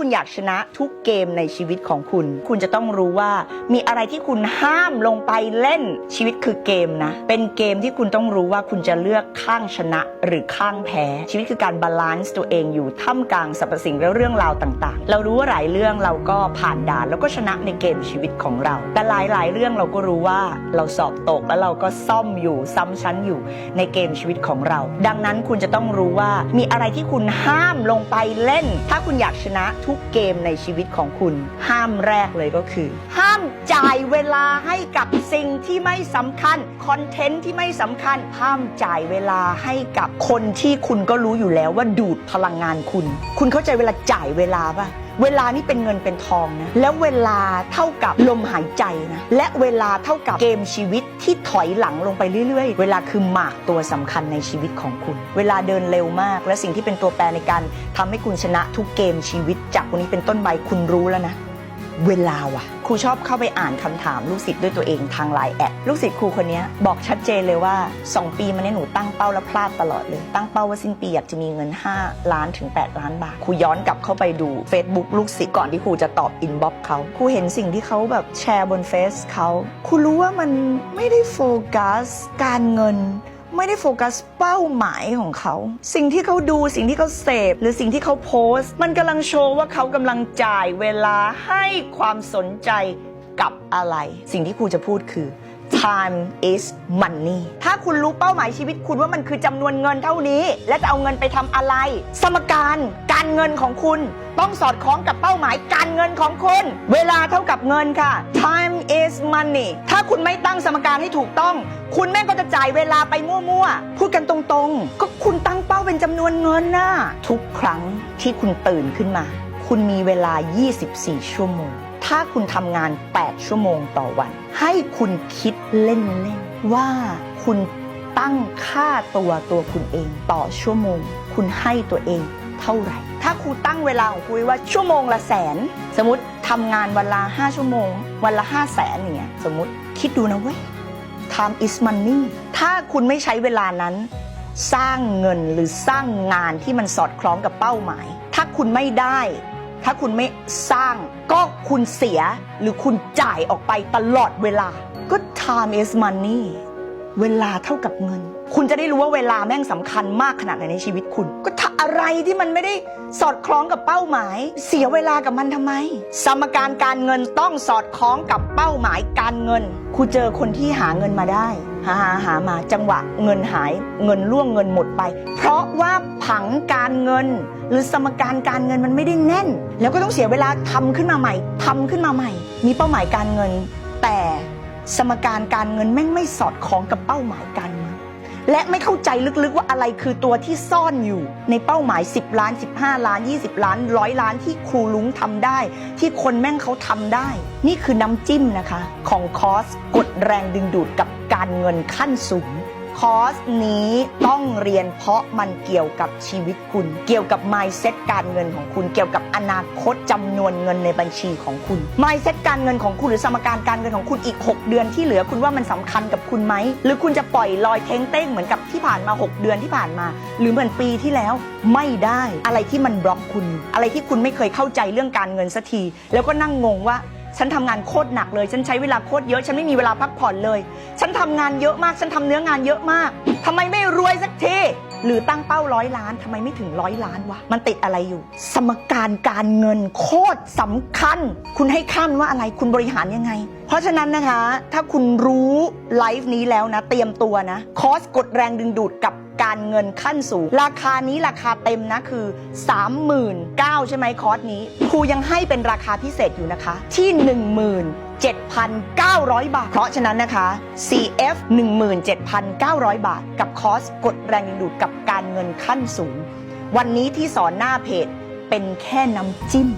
คุณอยากชนะทุกเกมในชีวิตของคุณ คุณจะต้องรู้ว่า มีอะไรที่คุณห้ามลงไปเล่นชีวิตคือเกมนะ เป็นเกมที่คุณต้องรู้ว่าคุณจะเลือกข้างชนะหรือข้างแพ้ชีวิตคือการบาลานซ์ตัวเองอยู่ท่ามกลางสรรพสิ่งและเรื่องราวต่างๆ เรารู้ว่าหลายเรื่องเราก็ผ่านด่านแล้วก็ชนะในเกมชีวิตของเรา แต่หลายๆ เรื่องเราก็รู้ว่าเราสอบตกแล้วเราก็ซ่อมอยู่ซ้ำชั้นอยู่ในเกมชีวิตของเรา ดังนั้นคุณจะต้องรู้ว่ามีอะไรที่คุณห้ามลงไปเล่น ถ้าคุณอยากชนะทุกเกมในชีวิตของคุณ ห้ามแรกเลยก็คือ ห้ามจ่ายเวลาให้ ที่ไม่สำคัญคอนเทนต์ที่ไม่สำคัญห้ามจ่ายเวลาให้กับคนที่คุณก็รู้อยู่แล้วว่าดูดพลังงานคุณ คุณเข้าใจเวลาจ่ายเวลาป่ะเวลานี่เป็นเงินเป็นทองนะ แล้วเวลาเท่ากับลมหายใจนะ และเวลาเท่ากับเกมชีวิตที่ถอยหลังลงไปเรื่อยๆ เวลาคือหมากตัวสำคัญในชีวิตของคุณ เวลาเดินเร็วมาก และสิ่งที่เป็นตัวแปรในการทำให้คุณชนะทุกเกมชีวิต จากวันนี้เป็นต้นไปคุณรู้แล้วนะ เวลาว่ะครูชอบเข้าไปอ่านคำถามลูกศิษย์ด้วยตัวเองทางไลน์แอดลูกศิษย์ครูคนนี้บอกชัดเจนเลยว่า 2 ปีมาเนี้หนูตั้งเป้าและพลาดตลอดเลย ตั้งเป้าว่าสิ้นปีอยากจะมีเงิน 5 ล้านถึง 8 ล้านบาทครูย้อนกลับเข้าไปดู Facebook ลูกศิษย์ก่อนที่ครูจะตอบอินบ็อกเขาครูเห็นสิ่งที่เขาแบบแชร์บนเฟซเขาครูรู้ว่ามันไม่ได้โฟกัสการเงิน ไม่ได้โฟกัสเป้าหมายของเขา สิ่งที่เขาดูสิ่งที่เขาเสพ หรือสิ่งที่เขาโพสต์ มันกำลังโชว์ว่าเขากำลังจ่ายเวลาให้ความสนใจกับอะไร สิ่งที่ครูจะพูดคือ time is money ถ้าคุณรู้เป้าหมายชีวิตคุณว่ามันคือจำนวนเงินเท่านี้ และจะเอาเงินไปทำอะไร สมการ การเงินของคุณ ต้องสอดคล้องกับเป้าหมายการเงินของคุณ เวลาเท่ากับเงินค่ะ time is money ถ้าคุณไม่ตั้งสมการให้ถูกต้อง คุณแม่ก็จะจ่ายเวลาไปมั่วๆ พูดกันตรงๆ ก็คุณตั้งเป้าเป็นจำนวนเงินน่ะทุกครั้งที่คุณตื่นขึ้นมา คุณมีเวลา 24 ชั่วโมง ถ้าคุณทำงาน 8 ชั่วโมงต่อวัน ให้คุณคิดเล่นๆ ว่าคุณตั้งค่าตัวตัวคุณเองต่อชั่วโมง คุณให้ตัวเอง เท่าไหร่ ถ้าครูตั้งเวลาของคุยว่าชั่วโมงละแสน สมมติทำงานวันละ5ชั่วโมง วันละ5แสนอย่างเงี้ยสมมติคิดดูนะเว้ย time is money ถ้าคุณไม่ใช้เวลานั้น สร้างเงินหรือสร้างงานที่มันสอดคล้องกับเป้าหมาย ถ้าคุณไม่ได้ ถ้าคุณไม่สร้างก็คุณเสียหรือคุณจ่ายออกไปตลอดเวลาก็ time is money เวลาเท่ากับเงิน คุณจะได้รู้ว่าเวลาแม่งสำคัญมากขนาดไหนในชีวิตคุณ ก็ถ้าอะไรที่มันไม่ได้สอดคล้องกับเป้าหมาย เสียเวลากับมันทำไม สมการการเงินต้องสอดคล้องกับเป้าหมายการเงินครูเจอคนที่หาเงินมาได้ หาหาหามาจังหวะเงินหายเงินล่วงเงินหมดไป เพราะว่าผังการเงิน หรือสมการการเงินมันไม่ได้แน่น แล้วก็ต้องเสียเวลาทำขึ้นมาใหม่ทำขึ้นมาใหม่ มีเป้าหมายการเงิน แต่ สมการการเงินแม่งไม่สอดคล้องกับเป้าหมายการเงินและไม่เข้าใจลึกๆว่าอะไรคือตัวที่ซ่อนอยู่ ในเป้าหมาย 10 ล้าน 15 ล้าน 20 ล้านร้อยล้านที่ครูลุงทำได้ ที่คนแม่งเขาทำได้ นี่คือน้ำจิ้มนะคะ ของคอสกดแรงดึงดูดกับการเงินขั้นสูง คอร์สนี้ต้องเรียนเพราะมันเกี่ยวกับชีวิตคุณ เกี่ยวกับ mindset การเงินของคุณ เกี่ยวกับอนาคตจำนวนเงินในบัญชีของคุณ mindset การเงินของคุณหรือสมการการเงินของคุณอีก 6 เดือนที่เหลือคุณว่ามันสำคัญกับคุณไหม หรือคุณจะปล่อยลอยเท้งเต้งเหมือนกับที่ผ่านมา 6 เดือนที่ผ่านมา หรือเหมือนปีที่แล้วไม่ได้อะไรที่มันบล็อกคุณ อะไรที่คุณไม่เคยเข้าใจเรื่องการเงินสักที แล้วก็นั่งงงว่า ฉันทำงานโคตรหนักเลย ฉันใช้เวลาโคตรเยอะ ฉันไม่มีเวลาพักผ่อนเลย ฉันทำงานเยอะมาก ฉันทำเนื้องานเยอะมากทำไมไม่รวยสักทีหรือตั้งเป้าร้อยล้านทำไมไม่ถึงร้อยล้านวะ มันติดอะไรอยู่ สมการการเงินโคตรสำคัญ คุณให้ข้ามว่าอะไรคุณบริหารยังไง เพราะฉะนั้นนะคะ ถ้าคุณรู้ไลฟ์นี้แล้วนะ เตรียมตัวนะ คอสกดแรงดึงดูดกับ การเงินขั้นสูง ราคานี้ราคาเต็มนะคือ 39,000ใช่ไหมคอร์สนี้ ครูยังให้เป็นราคาพิเศษอยู่นะคะ ที่ 17,900 บาท เพราะฉะนั้นนะคะ CF 17,900 บาท กับคอร์สกดแรงดึงดูดกับการเงินขั้นสูง วันนี้ที่สอนหน้าเพจเป็นแค่น้ำจิ้ม